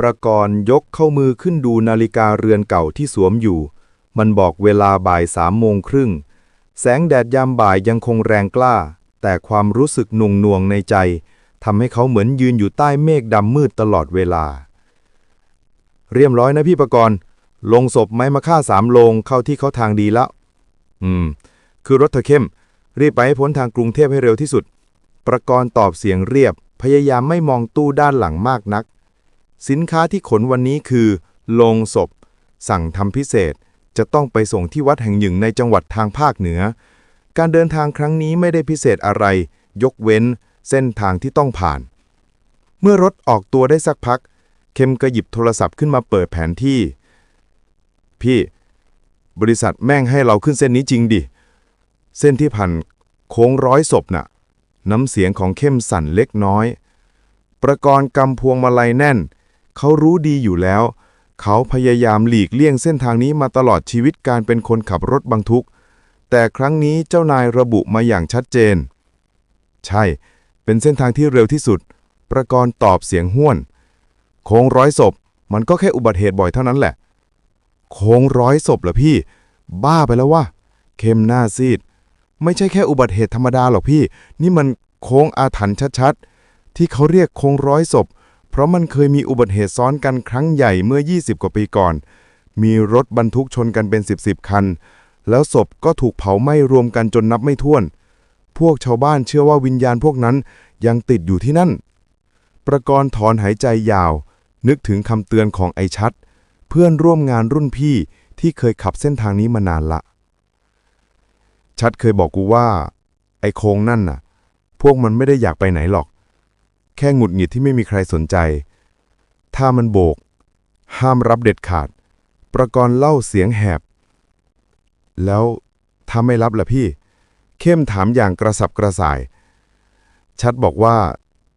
ประกรณ์ยกเข้ามือขึ้นดูนาฬิกาเรือนเก่าที่สวมอยู่ มันบอกเวลาบ่ายสามโมงครึ่ง แสงแดดยามบ่ายยังคงแรงกล้า แต่ความรู้สึกหนุ่งหน่วงในใจทำให้เขาเหมือนยืนอยู่ใต้เมฆดำมืดตลอดเวลา เรียบร้อยนะพี่ประกรณ์ลงศพไม้มาฆ่าสามลงเข้าที่เขาทางดีแล้ว อืม คือรถเธอเข้ม รีบไปให้พ้นทางกรุงเทพให้เร็วที่สุด ประกรณ์ตอบเสียงเรียบ พยายามไม่มองตู้ด้านหลังมากนัก สินค้าที่ขนวันนี้คือโลงศพ สั่งทำพิเศษ จะต้องไปส่งที่วัดแห่งหนึ่งในจังหวัดทางภาคเหนือ การเดินทางครั้งนี้ไม่ได้พิเศษอะไร ยกเว้นเส้นทางที่ต้องผ่าน เมื่อรถออกตัวได้สักพัก เข้มก็หยิบโทรศัพท์ขึ้นมาเปิดแผนที่ พี่ บริษัทแม่งให้เราขึ้นเส้นนี้จริงดิ เส้นที่ผ่านโค้งร้อยศพน่ะ น้ำเสียงของเข้มสั่นเล็กน้อย ประกรณ์กำพวงมาลัยแน่น เขารู้ดีอยู่แล้ว เขาพยายามหลีกเลี่ยงเส้นทางนี้มาตลอดชีวิตการเป็นคนขับรถบรรทุก แต่ครั้งนี้เจ้านายระบุมาอย่างชัดเจน ใช่ เป็นเส้นทางที่เร็วที่สุด ประกรณ์ตอบเสียงห้วน โค้งร้อยศพ มันก็แค่อุบัติเหตุบ่อยเท่านั้นแหละ โค้งร้อยศพเหรอพี่ บ้าไปแล้ววะเข้มหน้าซีด ไม่ใช่แค่อุบัติเหตุธรรมดาหรอกพี่ นี่มันโค้งอาถรรพ์ชัดๆ ที่เขาเรียกโค้งร้อยศพ เพราะมันเคยมีอุบัติเหตุซ้อนกันครั้งใหญ่เมื่อ 20 กว่าปีก่อน มีรถบรรทุกชนกันเป็น 10 10คัน แล้วศพก็ถูกเผาไหม้รวมกันจนนับไม่ถ้วน พวกชาวบ้านเชื่อว่าวิญญาณพวกนั้นยังติดอยู่ที่นั่น ประกรณ์ถอนหายใจยาว นึกถึงคำเตือนของไอชัด เพื่อนร่วมงานรุ่นพี่ที่เคยขับเส้นทางนี้มานานละ ชัดเคยบอกกูว่า ไอโค้งนั่นน่ะ พวกมันไม่ได้อยากไปไหนหรอก แค่หงุดหงิดที่ไม่มีใครสนใจ ถ้ามันโบก ห้ามรับเด็ดขาด ประกรณ์เล่าเสียงแหบ แล้วถ้าไม่รับล่ะพี่ เข้มถามอย่างกระสับกระส่าย ชัดบอกว่า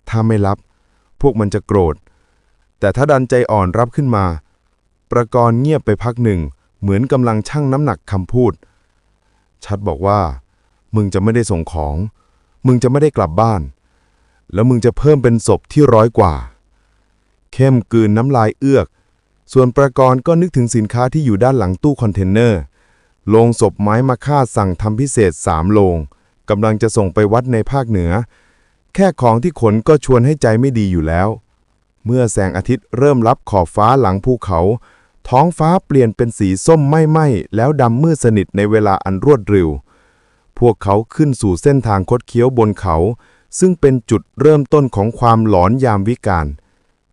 ถ้าไม่รับ พวกมันจะโกรธ แต่ถ้าดันใจอ่อนรับขึ้นมา ประกรณ์เงียบไปพักหนึ่ง เหมือนกำลังชั่งน้ำหนักคำพูด ชัดบอกว่า มึงจะไม่ได้ส่งของ มึงจะไม่ได้กลับบ้าน แล้วมึงจะเพิ่มเป็นศพที่ร้อยกว่า เข้มกลืนน้ำลายเอื้อก ส่วนประกรณ์ก็นึกถึงสินค้าที่อยู่ด้านหลังตู้คอนเทนเนอร์โลงศพไม้มาค่าสั่งทำพิเศษสามโลงกำลังจะส่งไปวัดในภาคเหนือ แค่ของที่ขนก็ชวนให้ใจไม่ดีอยู่แล้ว เมื่อแสงอาทิตย์เริ่มรับขอบฟ้าหลังภูเขา ท้องฟ้าเปลี่ยนเป็นสีส้มไหม้แล้วดำมืดสนิทในเวลาอันรวดเร็ว พวกเขาขึ้นสู่เส้นทางคดเคี้ยวบนเขา ซึ่งเป็นจุดเริ่มต้นของความหลอนยามวิกาล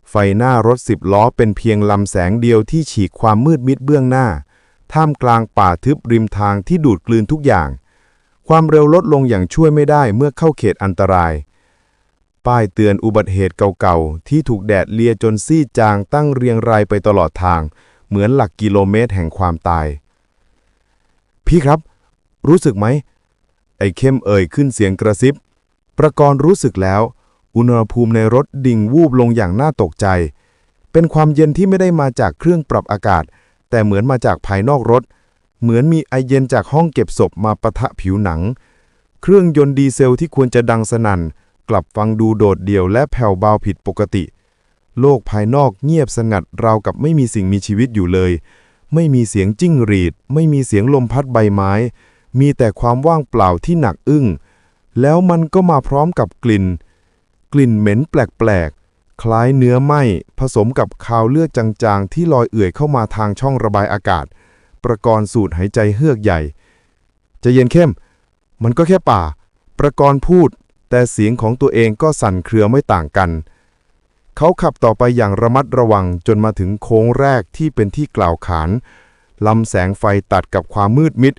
ไฟหน้ารถสิบล้อเป็นเพียงลำแสงเดียวที่ฉีกความมืดมิดเบื้องหน้า ท่ามกลางป่าทึบริมทางที่ดูดกลืนทุกอย่าง ความเร็วลดลงอย่างช่วยไม่ได้เมื่อเข้าเขตอันตราย ป้ายเตือนอุบัติเหตุเก่าๆ ที่ถูกแดดเลียจนซีดจางตั้งเรียงรายไปตลอดทาง เหมือนหลักกิโลเมตรแห่งความตาย พี่ครับ รู้สึกไหม ไอ้เข้มเอ่ยขึ้นเสียงกระซิบ ประกรณ์รู้สึกแล้ว อุณหภูมิในรถดิ่งวูบลงอย่างน่าตกใจ เป็นความเย็นที่ไม่ได้มาจากเครื่องปรับอากาศ แต่เหมือนมาจากภายนอกรถ เหมือนมีไอเย็นจากห้องเก็บศพมาปะทะผิวหนัง เครื่องยนต์ดีเซลที่ควรจะดังสนั่น กลับฟังดูโดดเดี่ยวและแผ่วเบาผิดปกติ โลกภายนอกเงียบสงัดราวกับไม่มีสิ่งมีชีวิตอยู่เลย ไม่มีเสียงจิ้งหรีด ไม่มีเสียงลมพัดใบไม้ มีแต่ความว่างเปล่าที่หนักอึ้ง แล้วมันก็มาพร้อมกับกลิ่น กลิ่นเหม็นแปลกๆ คล้ายเนื้อไหม้ผสมกับคาวเลือดจางๆ ที่ลอยเอื่อยเข้ามาทางช่องระบายอากาศ ประกรณ์สูดหายใจเฮือกใหญ่จะเย็นเข้ม มันก็แค่ป่า ประกรณ์พูด แต่เสียงของตัวเองก็สั่นเครือไม่ต่างกัน เขาขับต่อไปอย่างระมัดระวังจนมาถึงโค้งแรกที่เป็นที่กล่าวขานลำแสงไฟตัดกับความมืดมิด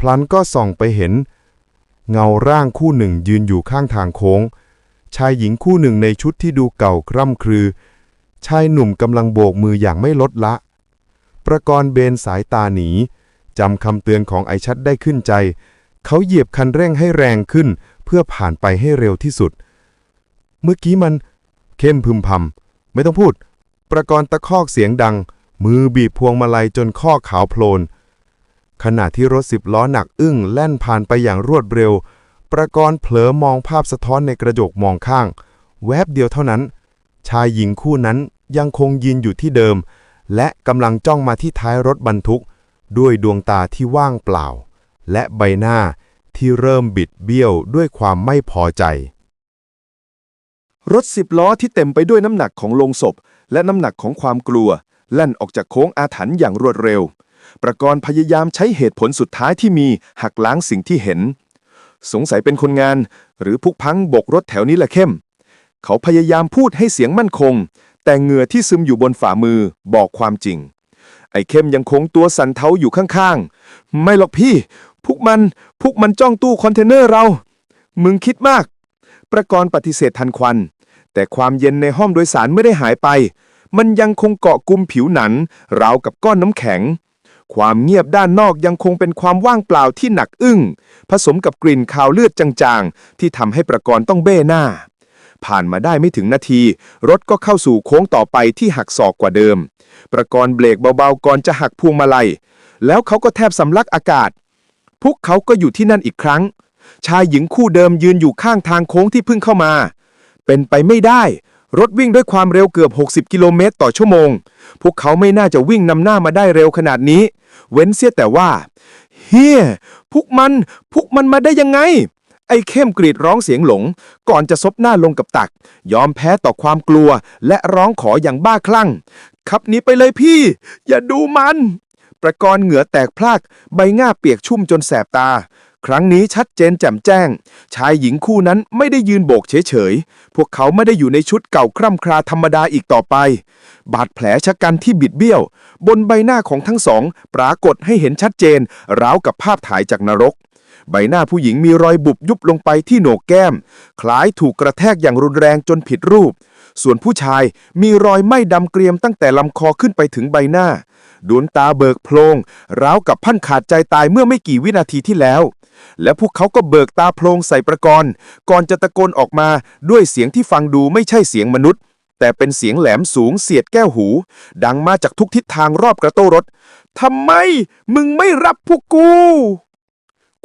พลันก็ส่องไปเห็น เงาร่างคู่หนึ่งยืนอยู่ข้างทางโค้ง ชายหญิงคู่หนึ่งในชุดที่ดูเก่าคร่ำครือ ชายหนุ่มกำลังโบกมืออย่างไม่ลดละ ประกรณ์เบนสายตาหนีจำคำเตือนของไอชัดได้ขึ้นใจ เขาเหยียบคันเร่งให้แรงขึ้น เพื่อผ่านไปให้เร็วที่สุด เมื่อกี้มัน เข้มพึมพำไม่ต้องพูด ประกรณ์ตะคอกเสียงดัง มือบีบพวงมาลัยจนข้อขาวโพลน ขณะที่รถสิบล้อหนักอึ้งแล่นผ่านไปอย่างรวดเร็ว ประกรณ์เผลอมองภาพสะท้อนในกระจกมองข้าง แวบเดียวเท่านั้น ชายหญิงคู่นั้นยังคงยืนอยู่ที่เดิม และกำลังจ้องมาที่ท้ายรถบรรทุก ด้วยดวงตาที่ว่างเปล่า และใบหน้าที่เริ่มบิดเบี้ยวด้วยความไม่พอใจ รถสิบล้อที่เต็มไปด้วยน้ำหนักของโลงศพ และน้ำหนักของความกลัว แล่นออกจากโค้งอาถรรพ์อย่างรวดเร็ว ประกรณ์พยายามใช้เหตุผลสุดท้ายที่มีหักล้างสิ่งที่เห็น สงสัยเป็นคนงาน หรือพุกพังบกรถแถวนี้แหละเข้ม เขาพยายามพูดให้เสียงมั่นคง แต่เหงื่อที่ซึมอยู่บนฝ่ามือบอกความจริง ไอ้เข้มยังคงตัวสั่นเทาอยู่ข้างๆ ไม่หรอกพี่ พวกมัน พวกมันจ้องตู้คอนเทนเนอร์เรา มึงคิดมาก ประกรณ์ปฏิเสธทันควัน แต่ความเย็นในห้องโดยสารไม่ได้หายไปมันยังคงเกาะกลุ่มผิวหนัง ราวกับก้อนน้ำแข็ง ความเงียบด้านนอกยังคงเป็นความว่างเปล่าที่หนักอึ้ง ผสมกับกลิ่นคาวเลือดจางๆ ที่ทำให้ประกรณ์ต้องเบ้หน้า ผ่านมาได้ไม่ถึงนาที รถก็เข้าสู่โค้งต่อไปที่หักศอกกว่าเดิม ประกรณ์เบรกเบาๆก่อนจะหักพวงมาลัย แล้วเขาก็แทบสำลักอากาศ พวกเขาก็อยู่ที่นั่นอีกครั้ง ชายหญิงคู่เดิมยืนอยู่ข้างทางโค้งที่เพิ่งเข้ามา เป็นไปไม่ได้ รถวิ่งด้วยความเร็วเกือบ 60 กิโลเมตรต่อชั่วโมง พวกเขาไม่น่าจะวิ่งนำหน้ามาได้เร็วขนาดนี้ เว้นเสียแต่ว่า เฮียพวกมัน พวกมันมาได้ยังไง ไอ้เข้มกรีดร้องเสียงหลง ก่อนจะซบหน้าลงกับตัก ยอมแพ้ต่อความกลัว และร้องขออย่างบ้าคลั่ง ขับหนีไปเลยพี่ อย่าดูมัน ประกรณ์เหงื่อแตกพลาก ใบหน้าเปียกชุ่มจนแสบตา ครั้งนี้ชัดเจนแจ่มแจ้ง ชายหญิงคู่นั้นไม่ได้ยืนโบกเฉยๆ พวกเขาไม่ได้อยู่ในชุดเก่าคร่ำคราธรรมดาอีกต่อไป บาดแผลชะกันที่บิดเบี้ยว บนใบหน้าของทั้งสอง ปรากฏให้เห็นชัดเจน ราวกับภาพถ่ายจากนรก ใบหน้าผู้หญิงมีรอยบุบยุบลงไปที่โหนกแก้ม คล้ายถูกกระแทกอย่างรุนแรงจนผิดรูป ส่วนผู้ชายมีรอยไหม้ดำเกรียมตั้งแต่ลำคอขึ้นไปถึงใบหน้า ดวงตาเบิกโพลงราวกับพันขาดใจตายเมื่อไม่กี่วินาทีที่แล้ว และพวกเขาก็เบิกตาโพลงใส่ประกรณ์ ก่อนจะตะโกนออกมาด้วยเสียงที่ฟังดูไม่ใช่เสียงมนุษย์ แต่เป็นเสียงแหลมสูงเสียดแก้วหู ดังมาจากทุกทิศทางรอบกระโต้รถทำไม มึงไม่รับพวกกู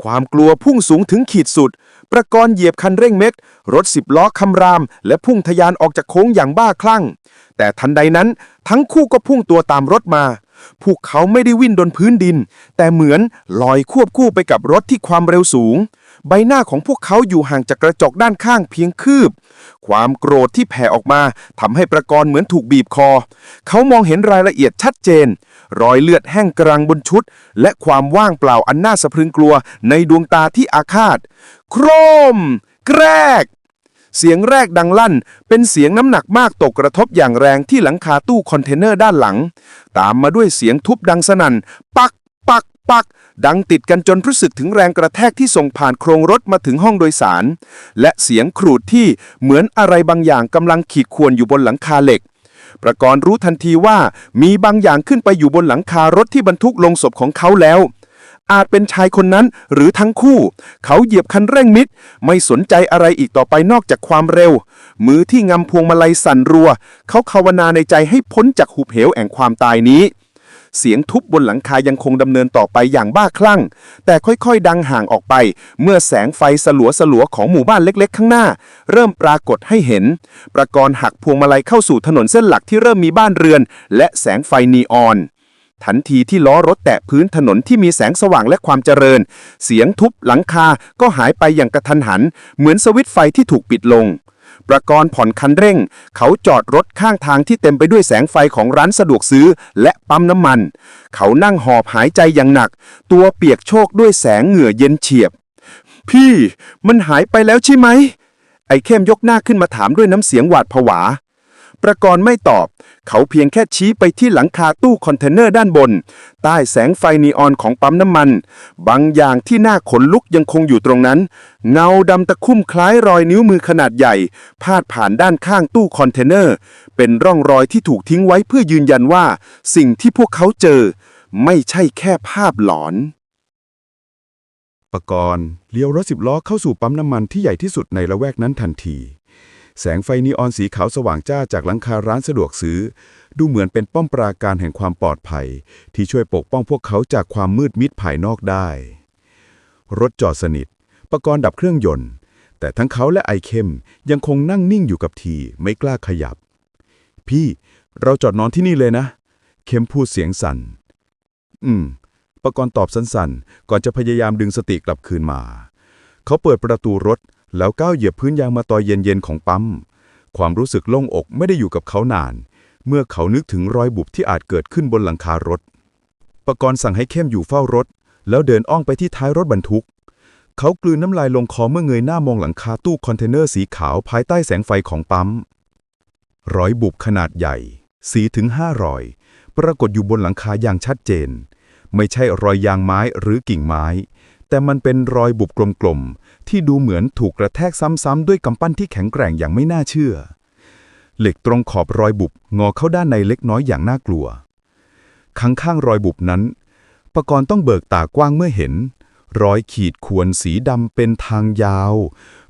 ความกลัวพุ่งสูงถึงขีดสุด ประกรณ์เหยียบคันเร่งเม็ด รถสิบล้อคำราม และพุ่งทะยานออกจากโค้งอย่างบ้าคลั่ง แต่ทันใดนั้น ทั้งคู่ก็พุ่งตัวตามรถมา พวกเขาไม่ได้วิ่งบนพื้นดิน แต่เหมือนลอยควบคู่ไปกับรถที่ความเร็วสูง ใบหน้าของพวกเขาอยู่ห่างจากกระจกด้านข้างเพียงคืบ ความโกรธที่แผ่ออกมาทำให้ประกรณ์เหมือนถูกบีบคอ เขามองเห็นรายละเอียดชัดเจน รอยเลือดแห้งกรังบนชุด และความว่างเปล่าอันน่าสะพรึงกลัวในดวงตาที่อาฆาต โครม แกรก เสียงแรกดังลั่น เป็นเสียงน้ำหนักมากตกกระทบอย่างแรงที่หลังคาตู้คอนเทนเนอร์ด้านหลัง ตามมาด้วยเสียงทุบดังสนั่น ปัก ปัก ปัก ดังติดกันจนรู้สึกถึงแรงกระแทกที่ส่งผ่านโครงรถมาถึงห้องโดยสาร และเสียงขรูดที่เหมือนอะไรบางอย่างกำลังขีดข่วนอยู่บนหลังคาเหล็กประกรณ์รู้ทันทีว่ามีบางอย่างขึ้นไปอยู่บนหลังคารถที่บรรทุกลงศพของเขาแล้ว อาจเป็นชายคนนั้นหรือทั้งคู่ เขาเหยียบคันเร่งมิด ไม่สนใจอะไรอีกต่อไปนอกจากความเร็ว มือที่งำพวงมาลัยสั่นรัว เขาภาวนาในใจให้พ้นจากหุบเหวแห่งความตายนี้ เสียงทุบบนหลังคายังคงดำเนินต่อไปอย่างบ้าคลั่ง แต่ค่อยๆ ดังห่างออกไป เมื่อแสงไฟสลัวสลัวๆของหมู่บ้านเล็กๆ ข้างหน้า เริ่มปรากฏให้เห็น ประกรณ์หักพวงมาลัยเข้าสู่ถนนเส้นหลักที่เริ่มมีบ้านเรือน และแสงไฟนีออน ทันทีที่ล้อรถแตะพื้นถนนที่มีแสงสว่างและความเจริญ เสียงทุบหลังคาก็หายไปอย่างกระทันหัน เหมือนสวิตช์ไฟที่ถูกปิดลง ประกรณ์ผ่อนคันเร่ง เขาจอดรถข้างทางที่เต็มไปด้วยแสงไฟของร้านสะดวกซื้อและปั๊มน้ำมัน เขานั่งหอบหายใจอย่างหนัก ตัวเปียกโชกด้วยแสงเหงื่อเย็นเฉียบ พี่ มันหายไปแล้วใช่ไหม ไอ้เข้มยกหน้าขึ้นมาถามด้วยน้ำเสียงหวาดผวา ประกรณ์ไม่ตอบ เขาเพียงแค่ชี้ไปที่หลังคาตู้คอนเทนเนอร์ด้านบน ใต้แสงไฟนีออนของปั๊มน้ำมัน บางอย่างที่หน่าขนลุกยังคงอยู่ตรงนั้น เงาดำตะคุ่มคล้ายรอยนิ้วมือขนาดใหญ่ พาดผ่านด้านข้างตู้คอนเทนเนอร์ เป็นร่องรอยที่ถูกทิ้งไว้เพื่อยืนยันว่า สิ่งที่พวกเขาเจอ ไม่ใช่แค่ภาพหลอนปกรณ์เลี้ยวรถสิบล้อเข้าสู่ปั๊มน้ำมันที่ใหญ่ที่สุดในละแวกนั้นทันที แสงไฟนีออนสีขาวสว่างจ้าจากหลังคาร้านสะดวกซื้อ ดูเหมือนเป็นป้อมปราการแห่งความปลอดภัย ที่ช่วยปกป้องพวกเขาจากความมืดมิดภายนอกได้ รถจอดสนิทปกรณ์ดับเครื่องยนต์ แต่ทั้งเขาและไอเข้มยังคงนั่งนิ่งอยู่กับทีไม่กล้าขยับ พี่เราจอดนอนที่นี่เลยนะเข้มพูดเสียงสั่น อืมประกรณ์ตอบสั้นๆ ก่อนจะพยายามดึงสติกลับคืนมา เขาเปิดประตูรถ แล้วก้าวเหยียบพื้นยางมาตอยเย็นๆของปั๊ม ความรู้สึกโล่งอกไม่ได้อยู่กับเขานาน เมื่อเขานึกถึงรอยบุบที่อาจเกิดขึ้นบนหลังคารถ ประกรณ์สั่งให้เข้มอยู่เฝ้ารถ แล้วเดินอ้องไปที่ท้ายรถบรรทุก เขากลืนน้ำลายลงคอเมื่อเงยหน้ามองหลังคาตู้คอนเทนเนอร์สีขาวภายใต้แสงไฟของปั๊ม รอยบุบขนาดใหญ่ สีถึงห้ารอย ปรากฏอยู่บนหลังคาอย่างชัดเจน ไม่ใช่รอยยางไม้หรือกิ่งไม้ แต่มันเป็นรอยบุบกลมๆ ที่ดูเหมือนถูกกระแทกซ้ำๆด้วยกำปั้นที่แข็งแกร่งอย่างไม่น่าเชื่อ เหล็กตรงขอบรอยบุบงอเข้าด้านในเล็กน้อยอย่างน่ากลัว ข้างข้างๆรอยบุบนั้น ปกรณ์ต้องเบิกตากว้างเมื่อเห็น รอยขีดข่วนสีดำเป็นทางยาว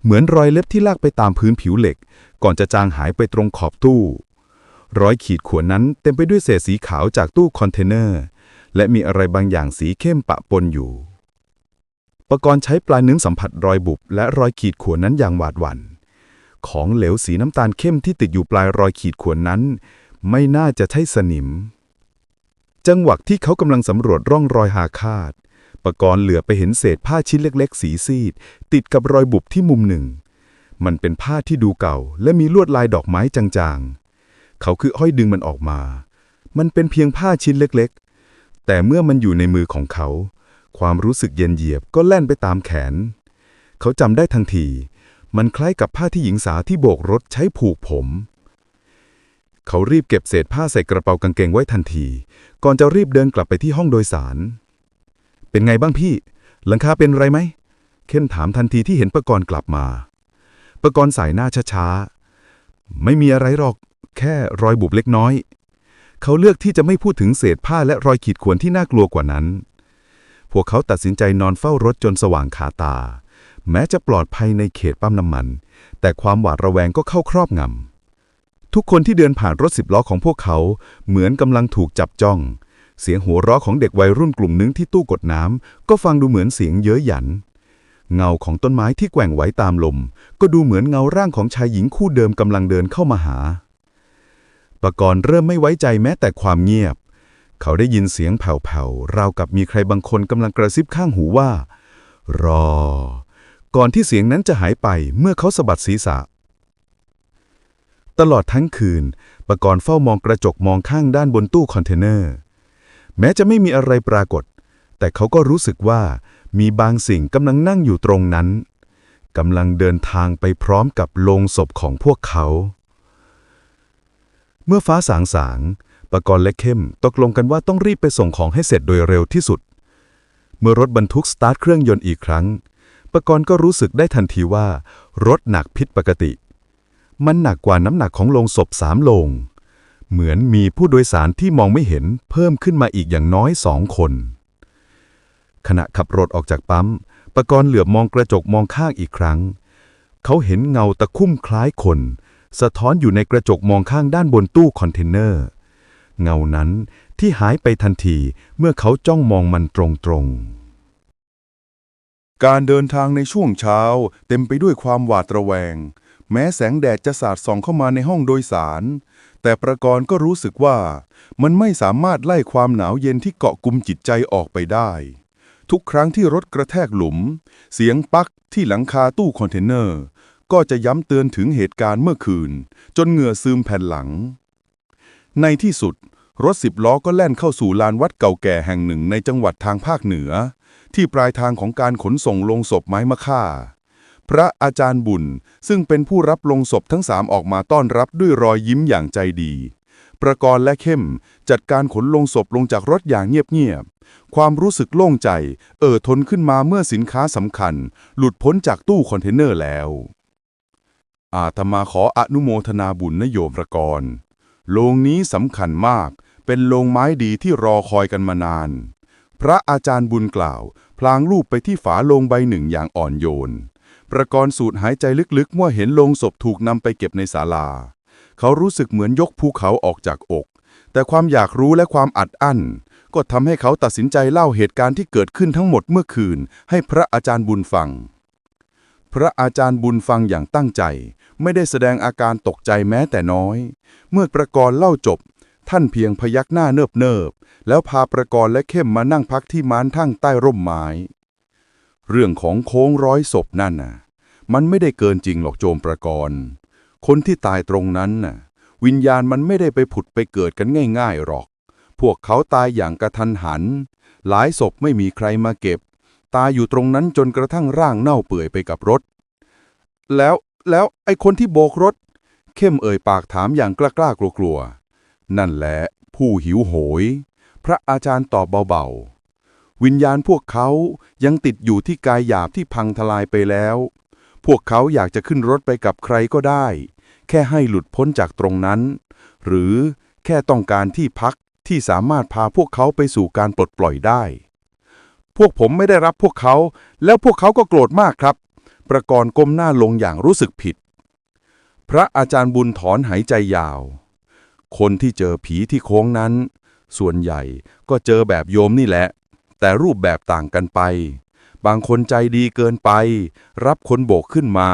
เหมือนรอยเล็บที่ลากไปตามพื้นผิวเหล็ก ก่อนจะจางหายไปตรงขอบตู้ รอยขีดข่วนนั้นเต็มไปด้วยเศษสีขาวจากตู้คอนเทนเนอร์ และมีอะไรบางอย่างสีเข้มปะปนอยู่ ปกรณ์ใช้ปลายนิ้วสัมผัสรอยบุบและรอยขีดข่วนนั้นอย่างหวาดหวัน่น ของเหลวสีน้ำตาลเข้มที่ติดอยู่ปลายรอยขีดข่วนนั้น ไม่น่าจะใช่สนิม จังหวะที่เขากำลังสำรวจร่องรอยหาคาดปกรณ์เหลือไปเห็นเศษผ้าชิ้นเล็ก ๆ สีซีด ติดกับรอยบุบที่มุมหนึ่ง มันเป็นผ้าที่ดูเก่า และมีลวดลายดอกไม้จางๆ เขาคือห้อยดึงมันออกมา มันเป็นเพียงผ้าชิ้นเล็ก ๆ แต่เมื่อมันอยู่ในมือของเขา ความรู้สึกเย็นเยียบก็แล่นไปตามแขน เขาจำได้ทันที มันคล้ายกับผ้าที่หญิงสาวที่โบกรถใช้ผูกผม เขารีบเก็บเศษผ้าใส่กระเป๋ากางเกงไว้ทันที ก่อนจะรีบเดินกลับไปที่ห้องโดยสาร เป็นไงบ้างพี่ หลังคาเป็นไรไหม เข้มถามทันทีที่เห็นประกรณ์กลับมา ประกรณ์สายหน้าช้าๆ ไม่มีอะไรหรอก แค่รอยบุบเล็กน้อย เขาเลือกที่จะไม่พูดถึงเศษผ้าและรอยขีดข่วนที่น่ากลัวกว่านั้น พวกเขาตัดสินใจนอนเฝ้ารถจนสว่างขาตา แม้จะปลอดภัยในเขตปั๊มน้ำมัน แต่ความหวาดระแวงก็เข้าครอบงำ ทุกคนที่เดินผ่านรถสิบล้อของพวกเขา เหมือนกำลังถูกจับจ้อง เสียงหัวเราะของเด็กวัยรุ่นกลุ่มหนึ่งที่ตู้กดน้ำก็ฟังดูเหมือนเสียงเย้ยหยัน เงาของต้นไม้ที่แกว่งไหวตามลม ก็ดูเหมือนเงาร่างของชายหญิงคู่เดิมกำลังเดินเข้ามาหาปกรณ์เริ่มไม่ไว้ใจแม้แต่ความเงียบ เขาได้ยินเสียงแผ่วๆ ราวกับมีใครบางคนกำลังกระซิบข้างหูว่า รอ ก่อนที่เสียงนั้นจะหายไปเมื่อเขาสะบัดศีรษะ ตลอดทั้งคืน ปกรณ์เฝ้ามองกระจกมองข้างด้านบนตู้คอนเทนเนอร์ แม้จะไม่มีอะไรปรากฏ แต่เขาก็รู้สึกว่ามีบางสิ่งกำลังนั่งอยู่ตรงนั้นกำลังเดินทางไปพร้อมกับโลงศพของพวกเขา เมื่อฟ้าสางสาง ปกรณ์และเข้ม ตกลงกันว่าต้องรีบไปส่งของให้เสร็จโดยเร็วที่สุด เมื่อรถบรรทุกสตาร์ทเครื่องยนต์อีกครั้ง ปกรณ์ก็รู้สึกได้ทันทีว่า รถหนักผิดปกติ มันหนักกว่าน้ำหนักของโลงศพสามโลง เหมือนมีผู้โดยสารที่มองไม่เห็นเพิ่มขึ้นมาอีกอย่างน้อยสองคน ขณะขับรถออกจากปั๊มปกรณ์เหลือบมองกระจกมองข้างอีกครั้ง เขาเห็นเงาตะคุ่มคล้ายคน สะท้อนอยู่ในกระจกมองข้างด้านบนตู้คอนเทนเนอร์ เงานั้นที่หายไปทันทีเมื่อเขาจ้องมองมันตรงๆ การเดินทางในช่วงเช้า เต็มไปด้วยความหวาดระแวง แม้แสงแดดจะสาดส่องเข้ามาในห้องโดยสาร แต่ประกรณ์ก็รู้สึกว่า มันไม่สามารถไล่ความหนาวเย็นที่เกาะกุมจิตใจออกไปได้ ทุกครั้งที่รถกระแทกหลุม เสียงปักที่หลังคาตู้คอนเทนเนอร์ ก็จะย้ำเตือนถึงเหตุการณ์เมื่อคืน จนเหงื่อซึมแผ่นหลัง ในที่สุด รถสิบล้อก็แล่นเข้าสู่ลานวัดเก่าแก่แห่งหนึ่งในจังหวัดทางภาคเหนือ ที่ปลายทางของการขนส่งลงศพไม้มะค่า พระอาจารย์บุญซึ่งเป็นผู้รับลงศพทั้งสามออกมาต้อนรับด้วยรอยยิ้มอย่างใจดี ประกรณ์และเข้มจัดการขนลงศพลงจากรถอย่างเงียบๆ ความรู้สึกโล่งใจ เอ่อทนขึ้นมาเมื่อสินค้าสำคัญ หลุดพ้นจากตู้คอนเทนเนอร์แล้ว อาตมาขออนุโมทนาบุญนโยมประกรณ์โลงนี้สำคัญมาก เป็นโลงไม้ดีที่รอคอยกันมานาน พระอาจารย์บุญกล่าว พลางรูปไปที่ฝาโลงใบหนึ่งอย่างอ่อนโยน ประกรณ์สูดหายใจลึกๆเมื่อเห็นโลงศพถูกนำไปเก็บในศาลา เขารู้สึกเหมือนยกภูเขาออกจากอก แต่ความอยากรู้และความอัดอั้น ก็ทำให้เขาตัดสินใจเล่าเหตุการณ์ที่เกิดขึ้นทั้งหมดเมื่อคืน ให้พระอาจารย์บุญฟัง พระอาจารย์บุญฟังอย่างตั้งใจไม่ได้แสดงอาการตกใจแม้แต่น้อย เมื่อประกรณ์เล่าจบ ท่านเพียงพยักหน้าเนิบเนิบๆแล้วพาประกรณ์และเข้มมานั่งพักที่ม้านทั่งใต้ร่มไม้ เรื่องของโค้งร้อยศพนั่นน่ะ มันไม่ได้เกินจริงหรอกโจมประกรณ์คนที่ตายตรงนั้นน่ะ วิญญาณมันไม่ได้ไปผุดไปเกิดกันง่ายๆหรอก พวกเขาตายอย่างกระทันหัน หลายศพไม่มีใครมาเก็บ ตายอยู่ตรงนั้นจนกระทั่งร่างเน่าเปื่อยไปกับรถ แล้วแล้วไอ้คนที่โบกรถ เข้มเอ่ยปากถามอย่างกล้าๆกลัวๆ นั่นแหละผู้หิวโหย พระอาจารย์ตอบเบาๆ วิญญาณพวกเขายังติดอยู่ที่กายหยาบที่พังทลายไปแล้ว พวกเขาอยากจะขึ้นรถไปกับใครก็ได้ แค่ให้หลุดพ้นจากตรงนั้น หรือแค่ต้องการที่พักที่สามารถพาพวกเขาไปสู่การปลดปล่อยได้ พวกผมไม่ได้รับพวกเขา แล้วพวกเขาก็โกรธมากครับ ประกรณ์ก้มหน้าลงอย่างรู้สึกผิด พระอาจารย์บุญถอนหายใจยาว คนที่เจอผีที่โค้งนั้น ส่วนใหญ่ก็เจอแบบโยมนี่แหละ แต่รูปแบบต่างกันไป บางคนใจดีเกินไป รับคนโบกขึ้นมา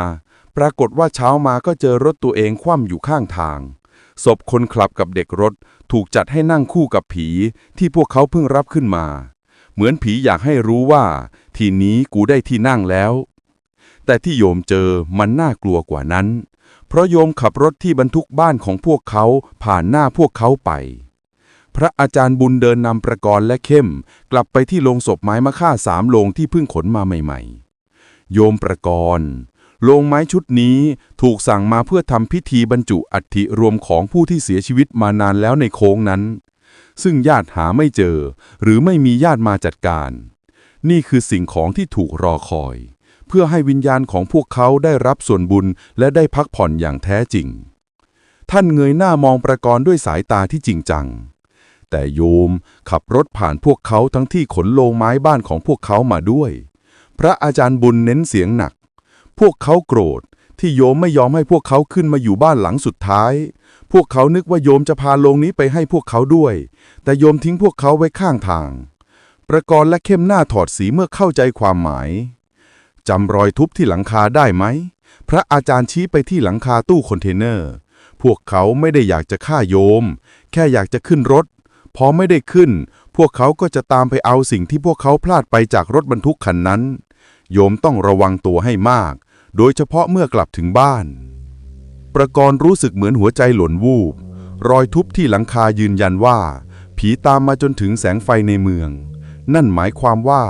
ปรากฏว่าเช้ามาก็เจอรถตัวเองคว่ำอยู่ข้างทาง ศพคนขับกับเด็กรถถูกจัดให้นั่งคู่กับผีที่พวกเขาเพิ่งรับขึ้นมา เหมือนผีอยากให้รู้ว่า ทีนี้กูได้ที่นั่งแล้ว แต่ที่โยมเจอมันน่ากลัวกว่านั้น ราะโยมขับรถที่บรรทุกบ้านของพวกเขาผ่านหน้าพวกเขาไป พระอาจารย์บุญเดินนำประกรณ์และเข้ม กลับไปที่โรงศพไม้มะค่าสามโลงที่เพิ่งขนมาใหม่ๆ โยมประกรณ์โลงไม้ชุดนี้ถูกสั่งมาเพื่อทำพิธีบรรจุอัฐิรวมของผู้ที่เสียชีวิตมานานแล้วในโค้งนั้น ซึ่งญาติหาไม่เจอ หรือไม่มีญาติมาจัดการ นี่คือสิ่งของที่ถูกรอคอย เพื่อให้วิญญาณของพวกเขาได้รับส่วนบุญและได้พักผ่อนอย่างแท้จริง ท่านเงยหน้ามองประกรณ์ด้วยสายตาที่จริงจัง แต่โยมขับรถผ่านพวกเขาทั้งที่ขนโลงไม้บ้านของพวกเขามาด้วย พระอาจารย์บุญเน้นเสียงหนัก พวกเขาโกรธที่โยมไม่ยอมให้พวกเขาขึ้นมาอยู่บ้านหลังสุดท้าย พวกเขานึกว่าโยมจะพาโลงนี้ไปให้พวกเขาด้วย แต่โยมทิ้งพวกเขาไว้ข้างทาง ประกรณ์และเข้มหน้าถอดสีเมื่อเข้าใจความหมาย จำรอยทุบที่หลังคาได้ไหม พระอาจารย์ชี้ไปที่หลังคาตู้คอนเทนเนอร์ พวกเขาไม่ได้อยากจะฆ่าโยม แค่อยากจะขึ้นรถ พอไม่ได้ขึ้น พวกเขาก็จะตามไปเอาสิ่งที่พวกเขาพลาดไปจากรถบรรทุกคันนั้น โยมต้องระวังตัวให้มาก โดยเฉพาะเมื่อกลับถึงบ้าน ประกรณ์รู้สึกเหมือนหัวใจหล่นวูบ รอยทุบที่หลังคายืนยันว่า ผีตามมาจนถึงแสงไฟในเมือง นั่นหมายความว่า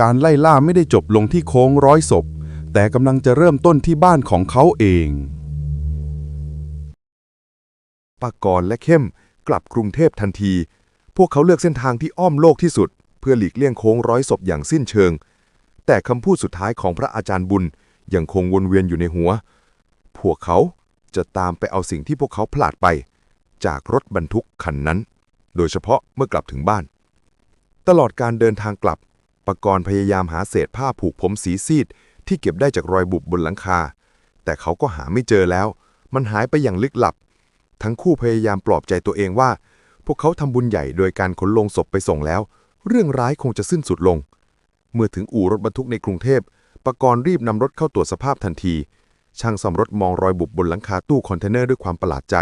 การไล่ล่าไม่ได้จบลงที่โค้งร้อยศพ แต่กำลังจะเริ่มต้นที่บ้านของเขาเองปากรณ์และเข้มกลับกรุงเทพทันที พวกเขาเลือกเส้นทางที่อ้อมโลกที่สุด เพื่อหลีกเลี่ยงโค้งร้อยศพอย่างสิ้นเชิง แต่คำพูดสุดท้ายของพระอาจารย์บุญยังคงวนเวียนอยู่ในหัว พวกเขาจะตามไปเอาสิ่งที่พวกเขาพลาดไป จากรถบรรทุกคันนั้น โดยเฉพาะเมื่อกลับถึงบ้าน ตลอดการเดินทางกลับ ปกรณ์พยายามหาเศษผ้าผูกผมสีซีด ที่เก็บได้จากรอยบุบบนหลังคา แต่เขาก็หาไม่เจอแล้ว มันหายไปอย่างลึกลับ ทั้งคู่พยายามปลอบใจตัวเองว่า พวกเขาทำบุญใหญ่โดยการขนลงศพไปส่งแล้ว เรื่องร้ายคงจะสิ้นสุดลง เมื่อถึงอู่รถบรรทุกในกรุงเทพปกรณ์รีบนำรถเข้าตรวจสภาพทันที ช่างซ่อมรถมองรอยบุบบนหลังคาตู้คอนเทนเนอร์ด้วยความประหลาดใจ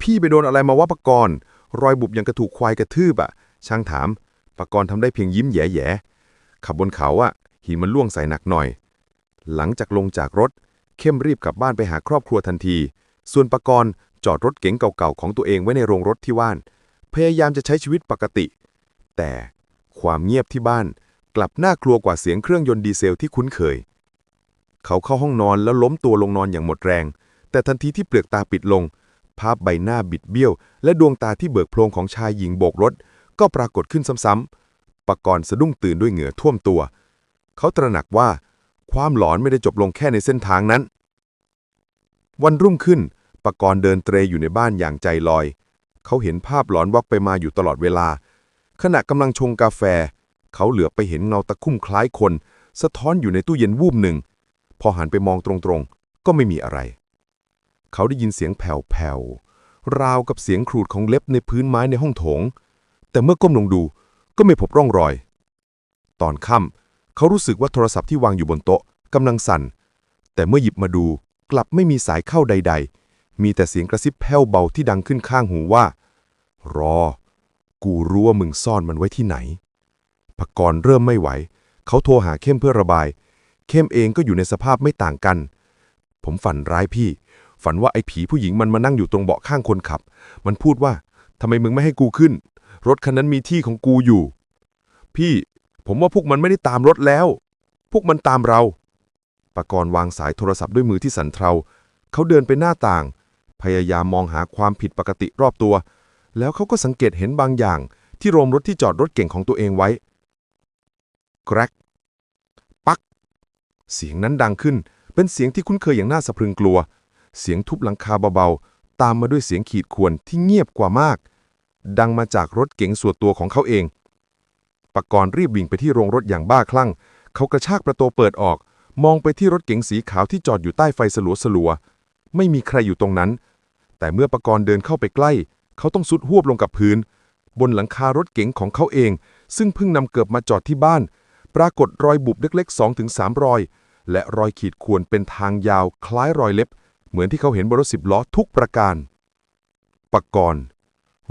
พี่ไปโดนอะไรมาวะปกรณ์รอยบุบยังกระถูกควายกระทืบอะช่างถามปกรณ์ทำได้เพียงยิ้มแย่ๆ ขับบนเขาอะหินมันล่วงใส่หนักหน่อย หลังจากลงจากรถ เข้มรีบกลับบ้านไปหาครอบครัวทันที ส่วนปกรณ์จอดรถเก๋งเก่าๆของตัวเองไว้ในโรงรถที่ว่าน พยายามจะใช้ชีวิตปกติ แต่ความเงียบที่บ้านกลับน่ากลัวกว่าเสียงเครื่องยนต์ดีเซลที่คุ้นเคย เขาเข้าห้องนอนแล้วล้มตัวลงนอนอย่างหมดแรง แต่ทันทีที่เปลือกตาปิดลง ภาพใบหน้าบิดเบี้ยว และดวงตาที่เบิกโพลงของชายหญิงโบกรถ ก็ปรากฏขึ้นซ้ำๆ ปกรณ์สะดุ้งตื่นด้วยเหงื่อท่วมตัว เขาตระหนักว่า ความหลอนไม่ได้จบลงแค่ในเส้นทางนั้น วันรุ่งขึ้นปกรณ์เดินเตรอยู่ในบ้านอย่างใจลอย เขาเห็นภาพหลอนวักไปมาอยู่ตลอดเวลา ขณะกำลังชงกาแฟ เขาเหลือไปเห็นเงาตะคุ่มคล้ายคน สะท้อนอยู่ในตู้เย็นวูบหนึ่ง พอหันไปมองตรงๆ ก็ไม่มีอะไร เขาได้ยินเสียงแผ่วๆราวกับเสียงขูดของเล็บในพื้นไม้ในห้องโถง แต่เมื่อก้มลงดู ก็ไม่พบร่องรอย ตอนค่ำเขารู้สึกว่าโทรศัพท์ที่วางอยู่บนโต๊ะกำลังสั่น แต่เมื่อหยิบมาดูกลับไม่มีสายเข้าใด ๆ มีแต่เสียงกระซิบแผ่วเบาที่ดังขึ้นข้างหูว่า รอ กูรู้ว่ามึงซ่อนมันไว้ที่ไหนพกรเริ่มไม่ไหว เขาโทรหาเข้มเพื่อระบาย เข้มเองก็อยู่ในสภาพไม่ต่างกัน ผมฝันร้ายพี่ ฝันว่าไอ้ผีผู้หญิงมันมานั่งอยู่ตรงเบาะข้างคนขับ มันพูดว่าทำไมมึงไม่ให้กูขึ้น รถคันนั้นมีที่ของกูอยู่ พี่ ผมว่าพวกมันไม่ได้ตามรถแล้ว พวกมันตามเราปากรณ์วางสายโทรศัพท์ด้วยมือที่สั่นเทา เขาเดินไปหน้าต่าง พยายามมองหาความผิดปกติรอบตัว แล้วเขาก็สังเกตเห็นบางอย่าง ที่โรงรถที่จอดรถเก่งของตัวเองไว้แกรกปัก เสียงนั้นดังขึ้น เป็นเสียงที่คุ้นเคยอย่างน่าสะพรึงกลัว เสียงทุบหลังคาเบาๆ ตามมาด้วยเสียงขีดข่วนที่เงียบกว่ามาก ดังมาจากรถเก๋งส่วนตัวของเขาเองปกรณ์รีบวิ่งไปที่โรงรถอย่างบ้าคลั่ง เขากระชากประตูเปิดออก มองไปที่รถเก๋งสีขาวที่จอดอยู่ใต้ไฟสลัวสลัวๆไม่มีใครอยู่ตรงนั้น แต่เมื่อปกรณ์เดินเข้าไปใกล้ เขาต้องสุดหวบลงกับพื้น บนหลังคารถเก๋งของเขาเอง ซึ่งเพิ่งนำเกือบมาจอดที่บ้าน ปรากฏรอยบุบเล็กๆ2-3รอย และรอยขีดข่วนเป็นทางยาวคล้ายรอยเล็บ เหมือนที่เขาเห็นบนรถสิบล้อทุกประการ ปกรณ์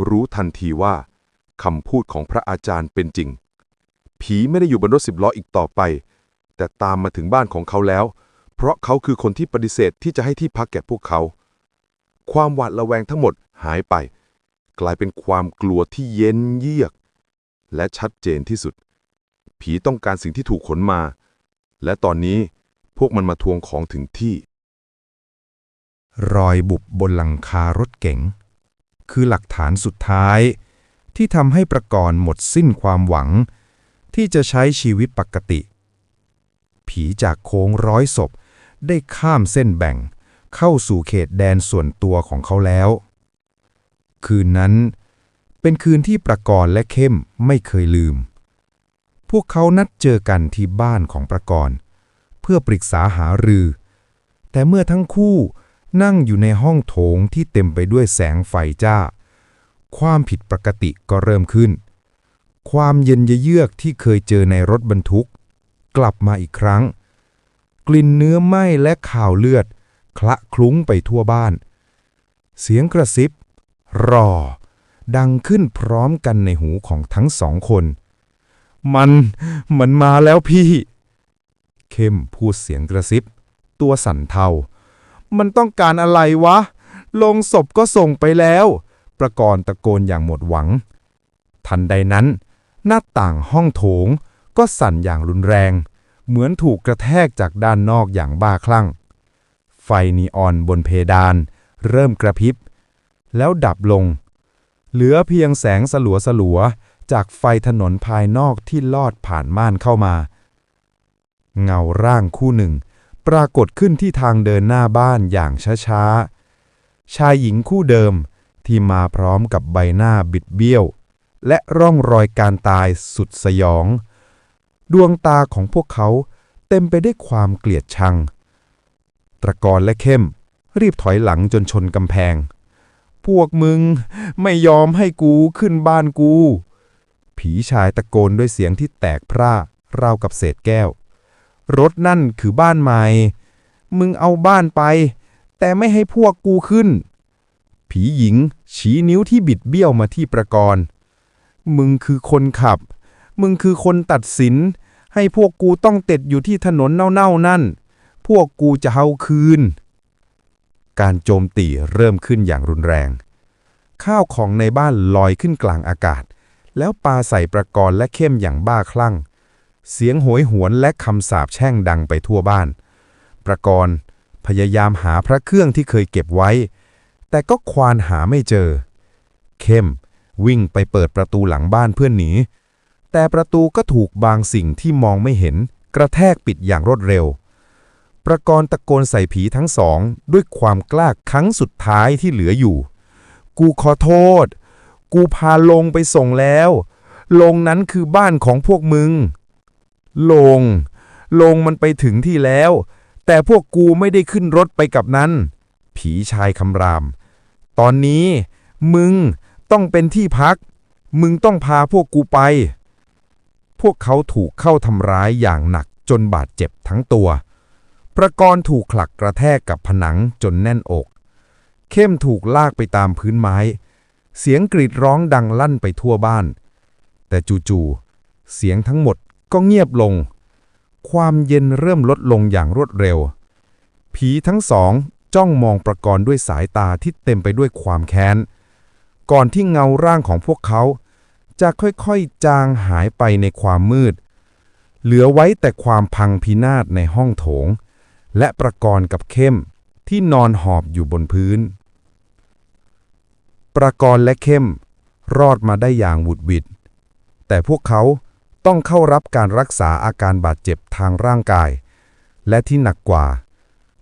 รู้ทันทีว่าคำพูดของพระอาจารย์เป็นจริง ผีไม่ได้อยู่บนรถสิบล้ออีกต่อไป แต่ตามมาถึงบ้านของเขาแล้ว เพราะเขาคือคนที่ปฏิเสธที่จะให้ที่พักแก่พวกเขา ความหวาดระแวงทั้งหมดหายไป กลายเป็นความกลัวที่เย็นเยือก และชัดเจนที่สุด ผีต้องการสิ่งที่ถูกขนมา และตอนนี้พวกมันมาทวงของถึงที่ รอยบุบบนหลังคารถเก๋ง คือหลักฐานสุดท้าย ที่ทำให้ประกรณ์หมดสิ้นความหวัง ที่จะใช้ชีวิตปกติ ผีจากโค้งร้อยศพ ได้ข้ามเส้นแบ่ง เข้าสู่เขตแดนส่วนตัวของเขาแล้ว คืนนั้นเป็นคืนที่ประกรณ์และเข้มไม่เคยลืม พวกเขานัดเจอกันที่บ้านของประกรณ์ เพื่อปรึกษาหารือ แต่เมื่อทั้งคู่ นั่งอยู่ในห้องโถงที่เต็มไปด้วยแสงไฟจ้า ความผิดปกติก็เริ่มขึ้น ความเย็นเยือกที่เคยเจอในรถบรรทุก กลับมาอีกครั้ง กลิ่นเนื้อไหม้และข่าวเลือด คละคลุ้งไปทั่วบ้าน เสียงกระซิบ รอ ดังขึ้นพร้อมกันในหูของทั้งสองคน มัน มันมาแล้วพี่ เข้มพูดเสียงกระซิบ ตัวสั่นเทา มันต้องการอะไรวะ ลงศพก็ส่งไปแล้ว ประกรณ์ตะโกนอย่างหมดหวัง ทันใดนั้น หน้าต่างห้องโถงก็สั่นอย่างรุนแรง เหมือนถูกกระแทกจากด้านนอกอย่างบ้าคลั่ง ไฟนีออนบนเพดาน เริ่มกระพริบ แล้วดับลง เหลือเพียงแสงสลัวสลัวๆจากไฟถนนภายนอกที่ลอดผ่านม่านเข้ามา เงาร่างคู่หนึ่ง ปรากฏขึ้นที่ทางเดินหน้าบ้านอย่างช้าๆ ชายหญิงคู่เดิมที่มาพร้อมกับใบหน้าบิดเบี้ยว และร่องรอยการตายสุดสยอง ดวงตาของพวกเขาเต็มไปด้วยความเกลียดชัง ตะกอนและเข้ม รีบถอยหลังจนชนกำแพง พวกมึงไม่ยอมให้กูขึ้นบ้านกู ผีชายตะโกนด้วยเสียงที่แตกพร่าราวกับเศษแก้ว รถนั่นคือบ้านใหม่ มึงเอาบ้านไป แต่ไม่ให้พวกกูขึ้น ผีหญิง ชี้นิ้วที่บิดเบี้ยวมาที่ประกรณ์มึงคือคนขับ มึงคือคนตัดสิน ให้พวกกูต้องเต็ดอยู่ที่ถนนเน่าๆนั่น พวกกูจะเอาคืน การโจมตีเริ่มขึ้นอย่างรุนแรง ข้าวของในบ้านลอยขึ้นกลางอากาศ แล้วปาใส่ประกรณ์และเข้มอย่างบ้าคลั่ง เสียงโหยหวนและคำสาปแช่งดังไปทั่วบ้าน ประกรณ์พยายามหาพระเครื่องที่เคยเก็บไว้ แต่ก็ควานหาไม่เจอ เข้ม วิ่งไปเปิดประตูหลังบ้านเพื่อนหนี แต่ประตูก็ถูกบางสิ่งที่มองไม่เห็น กระแทกปิดอย่างรวดเร็ว ประกรณ์ตะโกนใส่ผีทั้งสอง ด้วยความกล้าครั้งสุดท้ายที่เหลืออยู่ กูขอโทษ กูพาลงไปส่งแล้ว ลงนั้นคือบ้านของพวกมึง ลง ลงมันไปถึงที่แล้ว แต่พวกกูไม่ได้ขึ้นรถไปกับนั้น ผีชายคำราม ตอนนี้ มึงต้องเป็นที่พัก มึงต้องพาพวกกูไป พวกเขาถูกเข้าทำร้ายอย่างหนักจนบาดเจ็บทั้งตัว ประกรณ์ถูกผลักกระแทกกับผนังจนแน่นอก เข้มถูกลากไปตามพื้นไม้ เสียงกรีดร้องดังลั่นไปทั่วบ้าน แต่จู่ๆเสียงทั้งหมด ก็เงียบลง ความเย็นเริ่มลดลงอย่างรวดเร็ว ผีทั้งสองจ้องมองประกรณ์ด้วยสายตาที่เต็มไปด้วยความแค้น ก่อนที่เงาร่างของพวกเขา จะค่อยๆจางหายไปในความมืด เหลือไว้แต่ความพังพินาศในห้องโถง และประกรณ์กับเข้มที่นอนหอบอยู่บนพื้น ประกรณ์และเข้มรอดมาได้อย่างหวุดหวิด แต่พวกเขา ต้องเข้ารับการรักษาอาการบาดเจ็บทางร่างกาย และที่หนักกว่า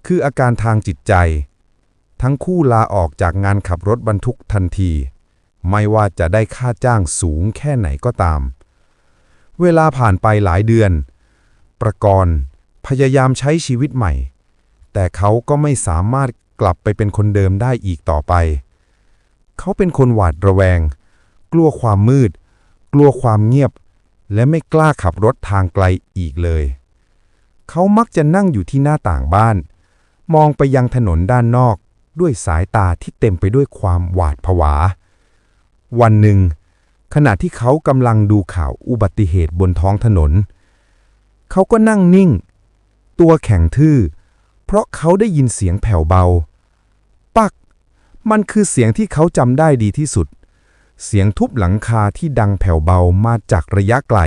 คืออาการทางจิตใจ ทั้งคู่ลาออกจากงานขับรถบรรทุกทันที ไม่ว่าจะได้ค่าจ้างสูงแค่ไหนก็ตาม เวลาผ่านไปหลายเดือน ประกรณ์พยายามใช้ชีวิตใหม่ แต่เขาก็ไม่สามารถกลับไปเป็นคนเดิมได้อีกต่อไป เขาเป็นคนหวาดระแวง กลัวความมืด กลัวความเงียบ และไม่กล้าขับรถทางไกลอีกเลย เขามักจะนั่งอยู่ที่หน้าต่างบ้าน มองไปยังถนนด้านนอกด้วยสายตาที่เต็มไปด้วยความหวาดผวา วันหนึ่ง ขณะที่เขากำลังดูข่าวอุบัติเหตุบนท้องถนน เขาก็นั่งนิ่ง ตัวแข็งทื่อ เพราะเขาได้ยินเสียงแผ่วเบา ปัก มันคือเสียงที่เขาจำได้ดีที่สุด เสียงทุบหลังคาที่ดังแผ่วเบามาจากระยะไกล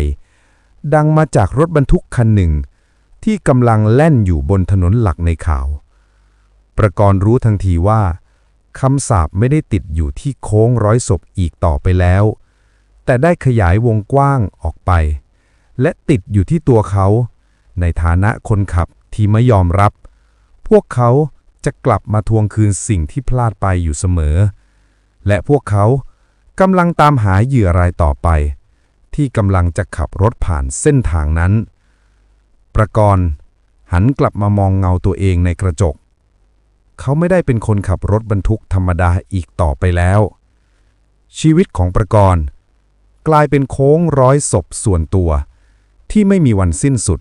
ดังมาจากรถบรรทุกคันหนึ่ง ที่กำลังแล่นอยู่บนถนนหลักในข่าว ประกรณ์รู้ทันทีว่าคำสาปไม่ได้ติดอยู่ที่โค้งร้อยศพอีกต่อไปแล้ว แต่ได้ขยายวงกว้างออกไป และติดอยู่ที่ตัวเขา ในฐานะคนขับที่ไม่ยอมรับ พวกเขาจะกลับมาทวงคืนสิ่งที่พลาดไปอยู่เสมอ และพวกเขา กำลังตามหาเหยื่อรายต่อไป ที่กำลังจะขับรถผ่านเส้นทางนั้น ประกรณ์หันกลับมามองเงาตัวเองในกระจก เขาไม่ได้เป็นคนขับรถบรรทุกธรรมดาอีกต่อไปแล้ว ชีวิตของประกรณ์ กลายเป็นโค้งร้อยศพส่วนตัว ที่ไม่มีวันสิ้นสุด